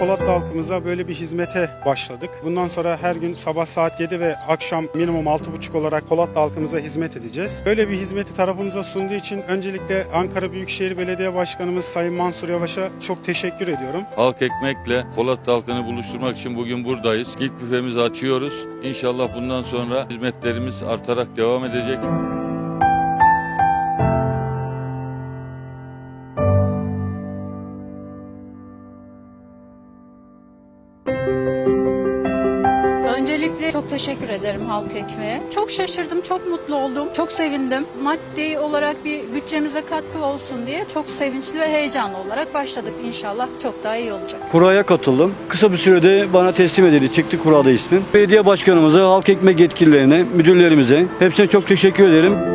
Polatlı halkımıza böyle bir hizmete başladık. Bundan sonra her gün sabah saat 7 ve akşam minimum 6.30 olarak Polatlı halkımıza hizmet edeceğiz. Böyle bir hizmeti tarafımıza sunduğu için öncelikle Ankara Büyükşehir Belediye Başkanımız Sayın Mansur Yavaş'a çok teşekkür ediyorum. Halk ekmekle Polat halkını buluşturmak için bugün buradayız. İlk büfemizi açıyoruz. İnşallah bundan sonra hizmetlerimiz artarak devam edecek. Öncelikle çok teşekkür ederim Halk Ekmeğe. Çok şaşırdım, çok mutlu oldum, çok sevindim. Maddi olarak bir bütçemize katkı olsun diye çok sevinçli ve heyecanlı olarak başladık. İnşallah çok daha iyi olacak. Kuraya katıldım. Kısa bir sürede bana teslim edildi. Çıktı kurada ismim. Belediye başkanımıza, halk ekmek yetkililerine, müdürlerimize hepsine çok teşekkür ederim.